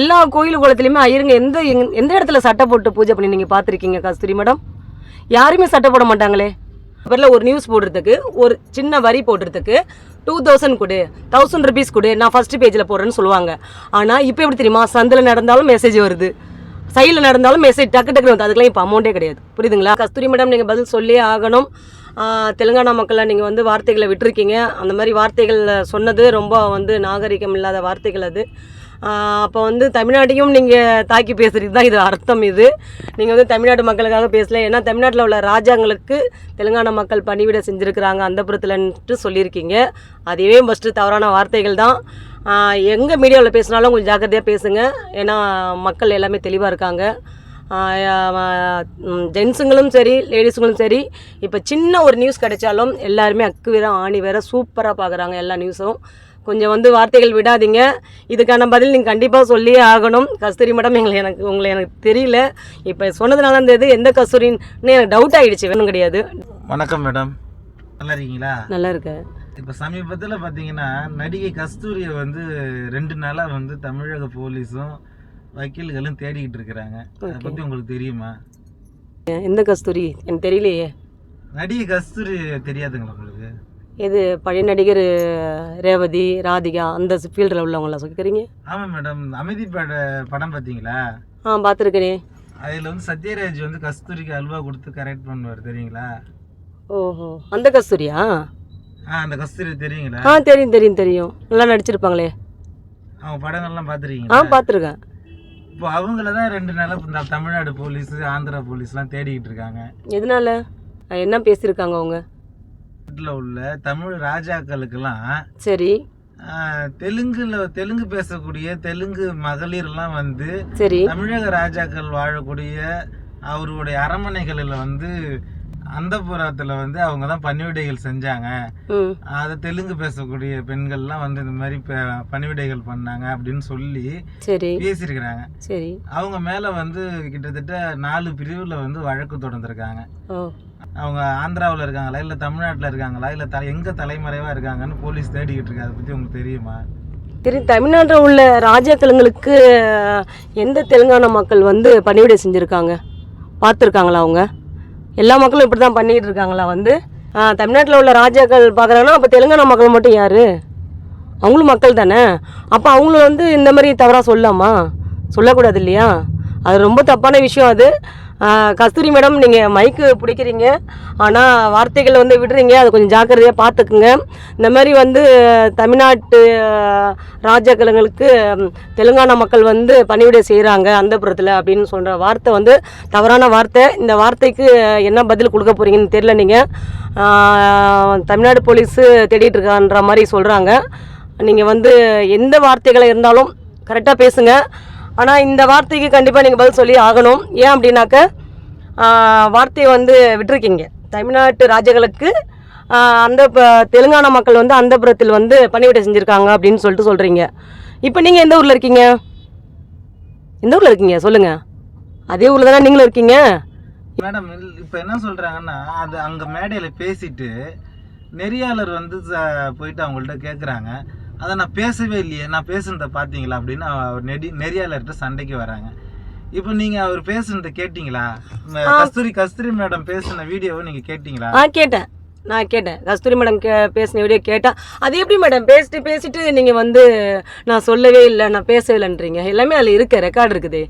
எல்லா கோயில் குளத்துலையுமே ஐயருங்க எந்த எந்த இடத்துல சட்டை போட்டு பூஜை பண்ணி நீங்கள் பார்த்துருக்கீங்க கஸ்தூரி மேடம்? யாருமே சட்டை போட மாட்டாங்களே? அப்புறம் ஒரு நியூஸ் போடுறதுக்கு ஒரு சின்ன வரி போடுறதுக்கு டூ தௌசண்ட் கொடு தௌசண்ட் ருபீஸ் கொடு நான் ஃபர்ஸ்ட் பேஜில் போடுறேன்னு சொல்லுவாங்க. ஆனால் இப்போ எப்படி தெரியுமா? சந்தில் நடந்தாலும் மெசேஜ் வருது. சைடில் நடந்தாலும் மெசேஜ் டக்கு டக்குனு வந்து அதுக்கெல்லாம் இப்போ அமௌண்ட்டே கிடையாது. புரியுதுங்களா? கஸ்தூரி மேடம் நீங்கள் பதில் சொல்லியே ஆகணும். தெலுங்கானா மக்களை நீங்கள் வந்து வார்த்தைகளை விட்டுருக்கீங்க. அந்த மாதிரி வார்த்தைகள் சொன்னது ரொம்ப வந்து நாகரிகம் இல்லாத வார்த்தைகள் அது. அப்போ வந்து தமிழ்நாட்டையும் நீங்கள் தாக்கி பேசுகிறது தான் இது அர்த்தம் இது. நீங்கள் வந்து தமிழ்நாட்டு மக்களுக்காக பேசல. ஏன்னா தமிழ்நாட்டில் உள்ள ராஜாங்களுக்கு தெலுங்கானா மக்கள் பணிவிட செஞ்சுருக்கிறாங்க. அந்த புறத்துலன்ட்டு சொல்லியிருக்கீங்க. அதுவே ஃபஸ்ட்டு தவறான வார்த்தைகள் தான். எங்கே மீடியாவில் பேசினாலும் கொஞ்சம் ஜாக்கிரதையாக பேசுங்க. ஏன்னா மக்கள் எல்லாமே தெளிவாக இருக்காங்க. ஜென்ஸுங்களும் சரி லேடிஸுங்களும் சரி இப்போ சின்ன ஒரு நியூஸ் கிடைச்சாலும் எல்லாருமே அக்கு வேற ஆணி வேற சூப்பராக பார்க்குறாங்க எல்லா நியூஸும். கொஞ்சம் வந்து வார்த்தைகள் விடாதீங்க. இதுக்கான பதில் நீங்கள் கண்டிப்பாக சொல்லியே ஆகணும். கஸ்தூரி மேடம் எங்களை எனக்கு உங்களை எனக்கு தெரியல. இப்போ சொன்னதுனால அந்த இது எந்த கஸ்தூரின்னு எனக்கு டவுட் ஆகிடுச்சு வேணும் கிடையாது. வணக்கம் மேடம். நல்லா இருக்கீங்களா? நல்லா இருக்கு இப்போ சமீபத்தில் பார்த்தீங்கன்னா நடிகை கஸ்தூரியை வந்து ரெண்டு நாளாக வந்து தமிழக போலீஸும் வக்கீல்களும் தேடிக்கிட்டு இருக்கிறாங்க. அதை. பற்றி உங்களுக்கு தெரியுமா? எந்த கஸ்தூரி? எனக்கு தெரியலையே. நடிகை கஸ்தூரி தெரியாதுங்களா உங்களுக்கு? இது பழைய நடிகர் ரேவதி ராதிகா அந்த ஃபீல்டில் உள்ளவங்கள சொல்லிக்கிறீங்க ஆமாம் மேடம் அமைதி பட படம் பார்த்தீங்களா ஆ பார்த்துருக்கேனே அதில் வந்து சத்யராஜ் வந்து கஸ்தூரிக்கு அல்வா கொடுத்து கரெக்ட் பண்ணுவார் தெரியுங்களா? ஓஹோ. அந்த கஸ்தூரியா? ஆ அந்த கஸ்தூரி தெரியுங்களா? ஆ தெரியும் தெரியும் தெரியும். நல்லா நடிச்சிருப்பாங்களே. அவங்க படங்கள்லாம் ஆ பார்த்துருக்கீங்களா பார்த்துருக்கேன் இப்போ அவங்கள தான் ரெண்டு நாளாக இந்த தமிழ்நாடு போலீஸ் ஆந்திரா போலீஸ்லாம் தேடிக்கிட்டு இருக்காங்க. எதனால? என்ன பேசியிருக்காங்க அவங்க? நாட்டில் உள்ள தமிழ் ராஜாக்களுக்கெல்லாம் சரி. தெலுங்குல தெலுங்கு பேசக்கூடிய தெலுங்கு மகளிர்லாம் வந்து சரி. தமிழக ராஜாக்கள் வாழக்கூடிய அவருடைய அரண்மனைகளில் வந்து அந்தப்புறத்தில் வந்து அவங்க தான் பணிவிடைகள் செஞ்சாங்க. அதை தெலுங்கு பேசக்கூடிய பெண்கள்லாம் வந்து இந்த மாதிரி பணிவிடைகள் பண்ணாங்க அப்படின்னு சொல்லி பேசியிருக்கிறாங்க. அவங்க மேலே வந்து கிட்டத்தட்ட நாலு பிரிவில் வந்து வழக்கு தொடர்ந்துருக்காங்க. அவங்க ஆந்திராவில் இருக்காங்களா? இல்லை தமிழ்நாட்டில் இருக்காங்களா? இல்லை தலை எங்கே தலைமறைவாக இருக்காங்கன்னு போலீஸ் தேடிக்கிட்டு இருக்கு அதை பற்றி உங்களுக்கு தெரியுமா? தெரியும் தமிழ்நாட்டில் உள்ள ராஜாக்களுங்களுக்கு அஹ், எந்த தெலுங்கானா மக்கள் வந்து பணிவிடை செஞ்சுருக்காங்க? பார்த்துருக்காங்களா அவங்க? எல்லா மக்களும் இப்படி தான் பண்ணிக்கிட்டு இருக்காங்களா வந்து? தமிழ்நாட்டில் உள்ள ராஜாக்கள் பார்க்குறாங்கன்னா அப்போ தெலுங்கானா மக்கள் மட்டும் யார்? அவங்களும் மக்கள் தானே? அப்போ அவங்களும் வந்து இந்த மாதிரி தவறாக சொல்லலாமா சொல்லக்கூடாது இல்லையா? அது ரொம்ப தப்பான விஷயம் அது. கஸ்தூரி மேடம் நீங்கள் மைக்கு பிடிக்கிறீங்க. ஆனால் வார்த்தைகளை வந்து விடுறீங்க. அதை கொஞ்சம் ஜாக்கிரதையாக பார்த்துக்குங்க இந்த மாதிரி வந்து தமிழ்நாட்டு ஆஹ், ராஜாக்களுங்களுக்கு தெலுங்கானா மக்கள் வந்து பணிவிடை செய்கிறாங்க அந்தபுரத்தில் அப்படின்னு சொல்கிற வார்த்தை வந்து தவறான வார்த்தை. இந்த வார்த்தைக்கு என்ன பதில் கொடுக்க போகிறீங்கன்னு தெரில நீங்கள் தமிழ்நாடு போலீஸு தேடிட்டு இருக்கான்ற மாதிரி சொல்கிறாங்க நீங்கள் வந்து எந்த வார்த்தைகளை இருந்தாலும் கரெக்டாக பேசுங்கள் ஆனால் இந்த வார்த்தைக்கு கண்டிப்பாக நீங்கள் பதில் சொல்லி ஆகணும். ஏன் அப்படின்னாக்க வார்த்தையை வந்து விட்டுருக்கீங்க. தமிழ்நாட்டு ராஜாக்களுக்கு அந்த தெலுங்கானா மக்கள் வந்து அந்தபுரத்தில் வந்து பணிவிடை செஞ்சுருக்காங்க அப்படின்னு சொல்லிட்டு சொல்கிறீங்க இப்போ நீங்கள் எந்த ஊரில் இருக்கீங்க? எந்த ஊரில் இருக்கீங்க? சொல்லுங்கள் அதே ஊரில் தானே நீங்களும் இருக்கீங்க? மேடம் இப்போ என்ன சொல்கிறாங்கன்னா அது அங்கே மேடையில் பேசிட்டு நெறியாளர் வந்து ச- போயிட்டு அவங்கள்ட்ட கேட்குறாங்க அதை நான் பேசவே இல்லையே. நான் பேசுனதை பார்த்தீங்களா அப்படின்னு அவர் நெடி நெறியாளர்கிட்ட சண்டைக்கு வராங்க. இப்போ நீங்கள் அவர் பேசுனதை கேட்டிங்களா? கஸ்தூரி கஸ்தூரி மேடம் பேசின வீடியோவை நீங்கள் கேட்டிங்களா? ஆ கேட்டேன். நான் கேட்டேன். கஸ்தூரி மேடம் கே பேசின வீடியோ கேட்டேன் அது எப்படி மேடம்? பேசிட்டு பேசிட்டு நீங்கள் வந்து நான் சொல்லவே இல்லை நான் பேசவே இல்லைன்றீங்க. எல்லாமே அதில் இருக்க ரெக்கார்டு இருக்குது.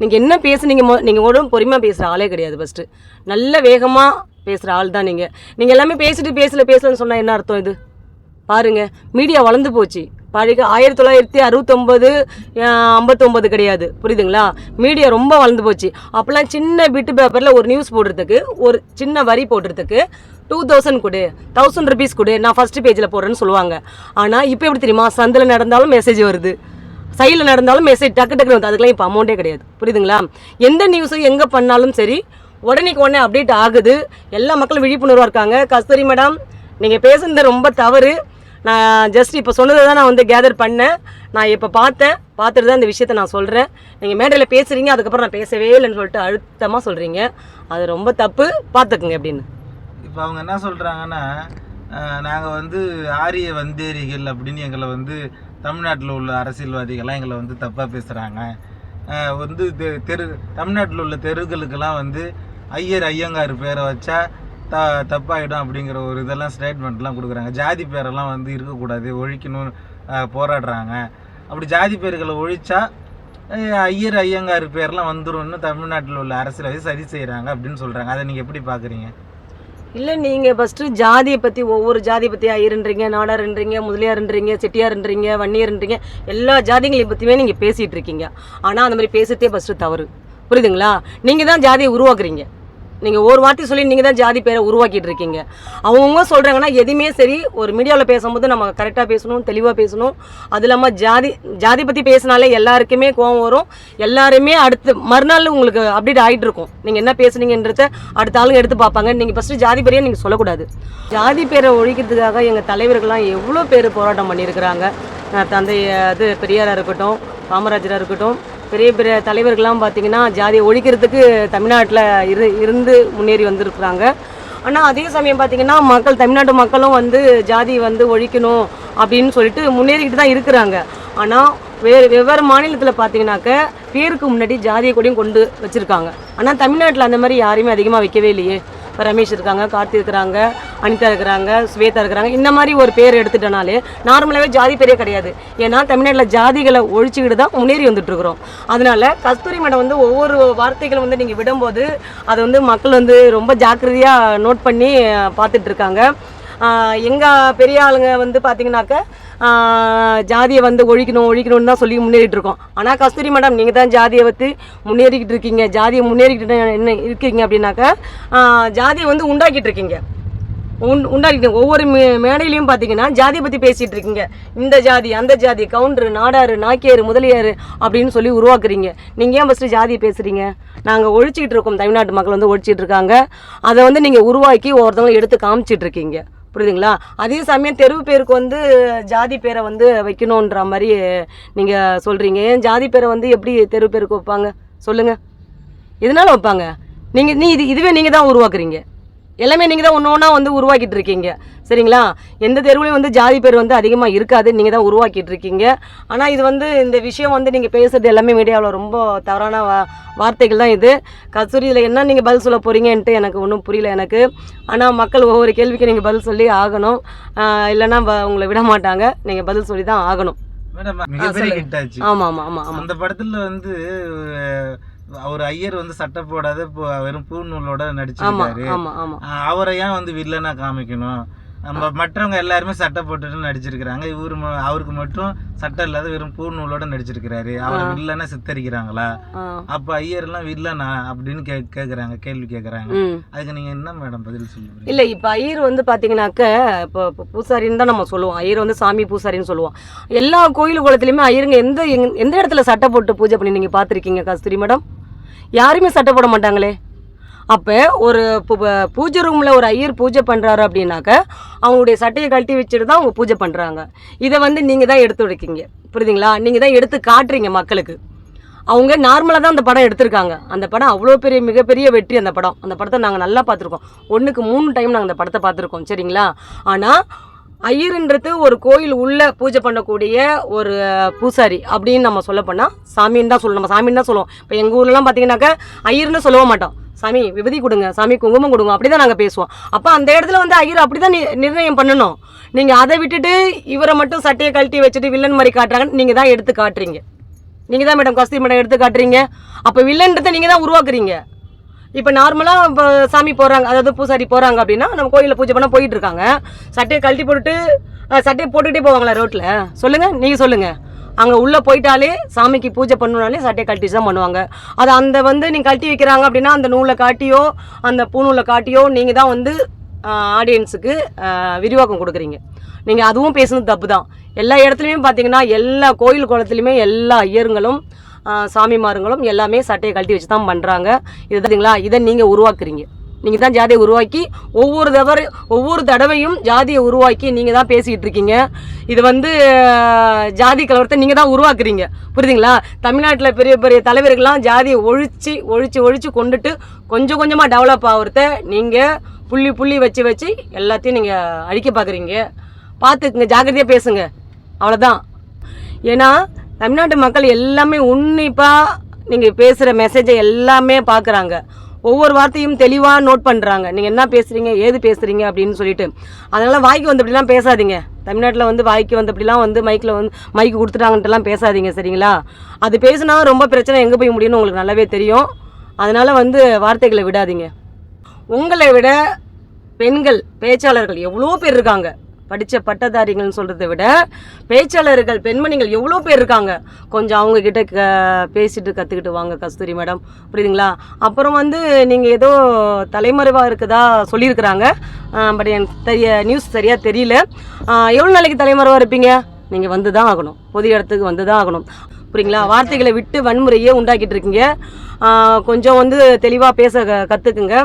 நீங்கள் என்ன பேசுனீங்க மொ நீங்கள் உடம்பு பொறுமையாக பேசுகிற ஆளே கிடையாது ஃபஸ்ட்டு நல்ல வேகமாக பேசுகிற ஆள் தான் நீங்கள் நீங்கள் எல்லாமே பேசிட்டு பேசல பேசலன்னு சொன்னால் என்ன அர்த்தம் இது? பாருங்க மீடியா வளர்ந்து போச்சு. பழைய ஆயிரத்தி தொள்ளாயிரத்தி அறுபத்தொம்பது ஐம்பத்தொம்பது கிடையாது. புரியுதுங்களா? மீடியா ரொம்ப வளர்ந்து போச்சு. அப்போல்லாம் சின்ன பிட்டு பேப்பரில் ஒரு நியூஸ் போடுறதுக்கு ஒரு சின்ன வரி போடுறதுக்கு டூ தௌசண்ட் கொடு தௌசண்ட் ருபீஸ் கொடு நான் ஃபஸ்ட்டு பேஜில் போடுறேன்னு சொல்லுவாங்க. ஆனால் இப்போ எப்படி தெரியுமா? சந்தில் நடந்தாலும் மெசேஜ் வருது. சைடில் நடந்தாலும் மெசேஜ் டக்கு டக்குனு வந்து அதுக்கெல்லாம் இப்போ அமௌண்ட்டே கிடையாது. புரியுதுங்களா? எந்த நியூஸும் எங்கே பண்ணாலும் சரி உடனேக்கு உடனே அப்டேட் ஆகுது. எல்லா மக்களும் விழிப்புணர்வாக இருக்காங்க. கஸ்தூரி மேடம் நீங்கள் பேசுனது ரொம்ப தவறு. நான் ஜஸ்ட் இப்போ சொன்னதை தான் நான் வந்து கேதர் பண்ணேன். நான் இப்போ பார்த்தேன். பார்த்துட்டு தான் இந்த விஷயத்தை நான் சொல்கிறேன் நீங்கள் மேடையில் பேசுகிறீங்க அதுக்கப்புறம் நான் பேசவே இல்லைன்னு சொல்லிட்டு அழுத்தமாக சொல்கிறீங்க அது ரொம்ப தப்பு. பார்த்துக்குங்க அப்படின்னு. இப்போ அவங்க என்ன சொல்கிறாங்கன்னா நாங்கள் வந்து ஆரிய வந்தேரிகள் அப்படின்னு எங்களை வந்து தமிழ்நாட்டில் உள்ள அரசியல்வாதிகள்லாம் எங்களை வந்து தப்பாக பேசுகிறாங்க வந்து தெ- தெரு தமிழ்நாட்டில் உள்ள தெருக்களுக்கெல்லாம் வந்து ஐயர் ஐயங்கார் பேரை வச்சா த தப்பாகிடும் அப்படிங்கிற ஒரு இதெல்லாம் ஸ்டேட்மெண்ட்லாம் கொடுக்குறாங்க. ஜாதி பேரெல்லாம் வந்து இருக்கக்கூடாது ஒழிக்கணும்னு போராடுறாங்க. அப்படி ஜாதி பேர்களை ஒழிச்சா ஐயர் ஐயங்கார் பேர்லாம் வந்துடும்னு தமிழ்நாட்டில் உள்ள அரசியல்வாதி சரி செய்கிறாங்க அப்படின்னு சொல்கிறாங்க அதை நீங்கள் எப்படி பார்க்குறீங்க இல்லை நீங்கள் ஃபஸ்ட்டு ஜாதியை பற்றி ஒவ்வொரு ஜாதியை பற்றி ஐயருன்றீங்க நாடாருன்றீங்க முதலியாருன்றீங்க செட்டியாருன்றீங்க வன்னியருன்றீங்க எல்லா ஜாதிகளையும் பற்றியுமே நீங்கள் பேசிகிட்டு இருக்கீங்க. ஆனால் அந்த மாதிரி பேசுறதே ஃபஸ்ட்டு தவறு. புரியுதுங்களா? நீங்கள் தான் ஜாதியை உருவாக்குறீங்க. நீங்கள் ஒரு வார்த்தை சொல்லி நீங்கள் தான் ஜாதி பேரை உருவாக்கிட்டு இருக்கீங்க. அவங்கவுங்க சொல்கிறாங்கன்னா எதுவுமே சரி ஒரு மீடியாவில் பேசும்போது நம்ம கரெக்டாக பேசணும் தெளிவாக பேசணும். அது இல்லாமல் ஜாதி ஜாதி பற்றி பேசினாலே எல்லாருக்குமே கோவம் வரும். எல்லாருமே அடுத்து மறுநாள் உங்களுக்கு அப்டேட் ஆகிட்டு இருக்கும். நீங்கள் என்ன பேசுனீங்கன்றத அடுத்த ஆளுங்க எடுத்து பார்ப்பாங்க. நீங்கள் ஃபஸ்ட்டு ஜாதி பேரையே நீங்கள் சொல்லக்கூடாது. ஜாதி பேரை ஒழிக்கிறதுக்காக எங்கள் தலைவர்கள்லாம் எவ்வளோ பேர் போராட்டம் பண்ணியிருக்கிறாங்க. தந்தை அது பெரியாராக இருக்கட்டும் காமராஜராக இருக்கட்டும் பெரிய பெரிய தலைவர்கள்லாம் பார்த்தீங்கன்னா ஜாதியை ஒழிக்கிறதுக்கு தமிழ்நாட்டில் இரு இருந்து முன்னேறி வந்திருக்கிறாங்க. ஆனால் அதே சமயம் பார்த்தீங்கன்னா மக்கள் தமிழ்நாட்டு மக்களும் வந்து ஜாதி வந்து ஒழிக்கணும் அப்படின்னு சொல்லிட்டு முன்னேறிக்கிட்டு தான் இருக்கிறாங்க. ஆனால் வேறு வெவ்வேறு மாநிலத்தில் பார்த்தீங்கன்னாக்க பேருக்கு முன்னாடி ஜாதியை கூடயும் கொண்டு வச்சுருக்காங்க. ஆனால் தமிழ்நாட்டில் அந்த மாதிரி யாரையுமே அதிகமாக வைக்கவே இல்லையே. இப்போ ரமேஷ் இருக்காங்க கார்த்தி இருக்கிறாங்க. அனிதா இருக்கிறாங்க ஸ்வேதா இருக்கிறாங்க. இந்த மாதிரி ஒரு பேர் எடுத்துட்டனாலே நார்மலாகவே ஜாதி பேரே கிடையாது. ஏன்னா தமிழ்நாட்டில் ஜாதிகளை ஒழிச்சுக்கிட்டு தான் முன்னேறி வந்துட்டு இருக்கிறோம் அதனால கஸ்தூரி மேடம் வந்து ஒவ்வொரு வார்த்தைகளும் வந்து நீங்கள் விடும்போது அதை வந்து மக்கள் வந்து ரொம்ப ஜாக்கிரதையாக நோட் பண்ணி பார்த்துட்ருக்காங்க பார்த்துட்டு இருக்காங்க எங்கள் பெரிய ஆளுங்க வந்து பார்த்தீங்கன்னாக்க ஜாதியை வந்து ஒழிக்கணும் ஒழிக்கணும்னு தான் சொல்லி முன்னேறிட்டு இருக்கோம் ஆனால் கஸ்தூரி மேடம் நீங்கள் தான் ஜாதியை வந்து முன்னேறிக்கிட்டு இருக்கீங்க ஜாதியை முன்னேறிக்கிட்டு என்ன இருக்கீங்க அப்படின்னாக்கா ஜாதியை வந்து உண்டாக்கிட்டு இருக்கீங்க உண் உண்டாக்கிட்டு ஒவ்வொரு மே மேடையிலையும் பார்த்தீங்கன்னா ஜாதியை பற்றி பேசிகிட்டு இருக்கீங்க. இந்த ஜாதி அந்த ஜாதி கவுண்டரு நாடாரு நாக்கியார் முதலியார் அப்படின்னு சொல்லி உருவாக்குறீங்க. நீங்கள் ஏன் ஃபஸ்ட்டு ஜாதியை பேசுகிறீங்க நாங்கள் ஒழிச்சிக்கிட்டு இருக்கோம். தமிழ்நாட்டு மக்கள் வந்து ஒழிச்சிட்டு இருக்காங்க. அதை வந்து நீங்கள் உருவாக்கி ஒவ்வொருத்தவங்களும் எடுத்து காமிச்சிட்டு இருக்கீங்க. புரியுதுங்களா? அதே சமயம் தெருவு பேருக்கு வந்து ஜாதி பேரை வந்து வைக்கணுன்ற மாதிரி நீங்கள் சொல்கிறீங்க ஏன் ஜாதி பேரை வந்து எப்படி தெருவு பேருக்கு வைப்பாங்க? சொல்லுங்கள் எதனால வைப்பாங்க? நீங்கள் நீ இது இதுவே நீங்கள் தான் உருவாக்குறீங்க. எல்லாமே நீங்கள் தான் ஒன்று ஒன்றா வந்து உருவாக்கிட்டு இருக்கீங்க. சரிங்களா? எந்த தெருவுலையும் வந்து ஜாதி பேர் வந்து அதிகமாக இருக்காது. நீங்கள் தான் உருவாக்கிட்டு இருக்கீங்க. ஆனால் இது வந்து இந்த விஷயம் வந்து நீங்கள் பேசுறது எல்லாமே மீடியாவில் ரொம்ப தவறான வா வார்த்தைகள் தான் இது. கஸ்தூரி இதில் என்ன நீங்கள் பதில் சொல்ல போகிறீங்கன்ட்டு எனக்கு ஒன்றும் புரியல எனக்கு. ஆனால் மக்கள் ஒவ்வொரு கேள்விக்கு நீங்கள் பதில் சொல்லி ஆகணும். இல்லைன்னா உங்களை விட மாட்டாங்க. நீங்கள் பதில் சொல்லி தான் ஆகணும். மேடம் மிகப்பெரிய சொல்லுங்க. ஹிட் ஆச்சு. ஆமாம் ஆமாம் ஆமாம் ஆமாம் அந்த படத்துல வந்து அவர் ஐயர் வந்து சட்டை போடாத வெறும் பூநூலோட நடிச்சிருக்காரு. அவரை ஏன் வந்து வில்லனா காமிக்கணும்? நம்ம மற்றவங்க எல்லாருமே சட்டை போட்டுட்டு நடிச்சிருக்கிறாங்க. இவரு அவருக்கு மட்டும் சட்டை இல்லாத வெறும் பூநூலோட நடிச்சிருக்கிறாரு. அவர் வில்லனா சித்தரிக்கிறாங்களா? அப்ப ஐயர் எல்லாம் வில்லனா அப்படின்னு கே கேக்குறாங்க கேள்வி கேக்குறாங்க. அதுக்கு நீங்க என்ன மேடம் பதில் சொல்லுவீங்க? இல்லை இப்போ ஐயர் வந்து பார்த்தீங்கன்னாக்க இப்போ பூசாரின்னு தான் நம்ம சொல்லுவோம். ஐயர் வந்து சாமி பூசாரின்னு சொல்லுவோம். எல்லா கோயில் குளத்துலையுமே ஐயருங்க எந்த எந்த இடத்துல சட்டை போட்டு பூஜை பண்ணி நீங்கள் பார்த்துருக்கீங்க கஸ்தூரி மேடம்? யாருமே சட்டை போட மாட்டாங்களே. அப்போ ஒரு பூஜை ரூமில் ஒரு ஐயர் பூஜை பண்ணுறாரு அப்படின்னாக்க அவங்களுடைய சட்டையை கழட்டி வச்சுட்டு தான் அவங்க பூஜை பண்ணுறாங்க இதை வந்து நீங்கள் தான் எடுத்து வைக்கீங்க புரியுதுங்களா? நீங்கள் தான் எடுத்து காட்டுறீங்க மக்களுக்கு. அவங்க நார்மலாக தான் அந்த படம் எடுத்திருக்காங்க. அந்த படம் அவ்வளோ பெரிய மிகப்பெரிய வெற்றி அந்த படம். அந்த படத்தை நாங்கள் நல்லா பார்த்துருக்கோம். ஒன்றுக்கு மூணு டைம் நாங்கள் அந்த படத்தை பார்த்துருக்கோம். சரிங்களா? ஆனால் ஐயருன்றது ஒரு கோயில் உள்ள பூஜை பண்ணக்கூடிய ஒரு பூசாரி அப்படின்னு நம்ம சொல்ல போனால் சாமின்னு தான் சொல்லணும் நம்ம சாமின்னு தான் சொல்லுவோம். இப்போ எங்கள் ஊர்லலாம் பார்த்தீங்கன்னாக்கா ஐயர்னு சொல்லவே மாட்டோம். சாமி விபதி கொடுங்க சாமி குங்குமம் கொடுங்க அப்படி தான் நாங்கள் பேசுவோம். அப்போ அந்த இடத்துல வந்து ஐயர் அப்படி தான் நிர்ணயம் பண்ணணும். நீங்கள் அதை விட்டுட்டு இவரை மட்டும் சட்டையை கழட்டி வச்சுட்டு வில்லன் மாதிரி காட்டுறாங்கன்னு நீங்கள் தான் எடுத்து காட்டுறீங்க. நீங்கள் தான் மேடம் கஸ்தூரி மேடம் எடுத்து காட்டுறீங்க. அப்போ வில்லன்றதை நீங்கள் தான் உருவாக்குறீங்க. இப்போ நார்மலாக இப்போ சாமி போகிறாங்க அதாவது பூசாரி போகிறாங்க அப்படின்னா நம்ம கோயிலில் பூஜை பண்ண போயிட்டு இருக்காங்க சட்டையை கழட்டி போட்டுட்டு சட்டையை போட்டுக்கிட்டே போவாங்களா ரோட்டில் சொல்லுங்கள் நீங்கள் சொல்லுங்கள் அங்கே உள்ளே போயிட்டாலே சாமிக்கு பூஜை பண்ணணுனாலே சட்டையை கழட்டி தான் பண்ணுவாங்க. அது அந்த வந்து நீங்கள் கழட்டி வைக்கிறாங்க அப்படின்னா அந்த நூலை காட்டியோ அந்த பூநூலை காட்டியோ நீங்கள் தான் வந்து ஆடியன்ஸுக்கு விரிவாக்கம் கொடுக்குறீங்க. நீங்கள் அதுவும் பேசுனது தப்பு தான் எல்லா இடத்துலையுமே பார்த்தீங்கன்னா எல்லா கோயில் குளத்துலையுமே எல்லா ஐயருங்களும் சாமிமாருங்களும் எல்லாமே சட்டையை கழட்டி வச்சு தான் பண்ணுறாங்க இதுங்களா இதை நீங்கள் உருவாக்குறீங்க. நீங்கள் தான் ஜாதியை உருவாக்கி ஒவ்வொரு தவறு ஒவ்வொரு தடவையும் ஜாதியை உருவாக்கி நீங்கள் தான் பேசிக்கிட்டு இருக்கீங்க. இது வந்து ஜாதி கலவரத்தை நீங்கள் தான் உருவாக்குறீங்க. புரியுதுங்களா? தமிழ்நாட்டில் பெரிய பெரிய தலைவர்கள்லாம் ஜாதியை ஒழிச்சு ஒழிச்சு ஒழிச்சு கொண்டுட்டு கொஞ்சம் கொஞ்சமாக டெவலப் ஆகிறத நீங்கள் புள்ளி புள்ளி வச்சு வச்சு எல்லாத்தையும் நீங்கள் அழிக்க பார்க்குறீங்க பார்த்துக்குங்க ஜாக்கிரதையாக பேசுங்க. அவ்வளோதான் ஏன்னா தமிழ்நாட்டு மக்கள் எல்லாமே உன்னிப்பாக நீங்கள் பேசுகிற மெசேஜை எல்லாமே பார்க்குறாங்க ஒவ்வொரு வார்த்தையும் தெளிவாக நோட் பண்ணுறாங்க நீங்கள் என்ன பேசுகிறீங்க ஏது பேசுகிறீங்க அப்படின்னு சொல்லிட்டு. அதனால் வாய்க்கு வந்தபடிலாம் பேசாதீங்க. தமிழ்நாட்டில் வந்து வாய்க்கு வந்தபடிலாம் வந்து மைக்கில் வந்து மைக்கு கொடுத்துட்டாங்கன்ட்டுலாம் பேசாதீங்க சரிங்களா? அது பேசுனா ரொம்ப பிரச்சனை எங்கே போய் முடியும்னு உங்களுக்கு நல்லாவே தெரியும். அதனால் வந்து வார்த்தைகளை விடாதீங்க. உங்களை விட பெண்கள் பேச்சாளர்கள் எவ்வளோ பேர் இருக்காங்க. படித்த பட்டதாரிகள்னு சொல்கிறத விட பேச்சாளர்கள் பெண்மணிகள் எவ்வளோ பேர் இருக்காங்க? கொஞ்சம் அவங்கக்கிட்ட க பேசிட்டு கற்றுக்கிட்டு வாங்க கஸ்தூரி மேடம். புரியுதுங்களா? அப்புறம் வந்து நீங்கள் ஏதோ தலைமறைவாக இருக்குதா சொல்லியிருக்கிறாங்க. பட் எனக்கு தெரிய நியூஸ் சரியாக தெரியல. எவ்வளோ நாளைக்கு தலைமறைவாக இருப்பீங்க? நீங்கள் வந்து தான் ஆகணும். பொது இடத்துக்கு வந்து தான் ஆகணும். புரியுங்களா வார்த்தைகளை விட்டு வன்முறையே உண்டாக்கிட்டு இருக்கீங்க. கொஞ்சம் வந்து தெளிவாக பேச க கற்றுக்குங்க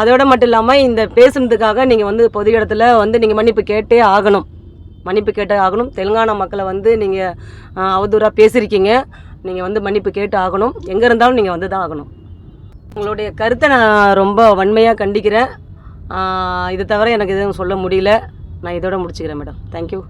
அதோட மட்டும் இல்லாமல் இந்த பேசுனதுக்காக நீங்கள் வந்து பொது இடத்துல வந்து நீங்கள் மன்னிப்பு கேட்டே ஆகணும். மன்னிப்பு கேட்டே ஆகணும். தெலுங்கானா மக்களை வந்து நீங்கள் அவதூறாக பேசியிருக்கீங்க நீங்கள் வந்து மன்னிப்பு கேட்டு ஆகணும். எங்கே இருந்தாலும் நீங்கள் வந்து தான் ஆகணும். உங்களுடைய கருத்தை நான் ரொம்ப வன்மையாக கண்டிக்கிறேன். இதை தவிர எனக்கு எதுவும் சொல்ல முடியல. நான் இதோட முடிச்சுக்கிறேன் மேடம். தேங்க்யூ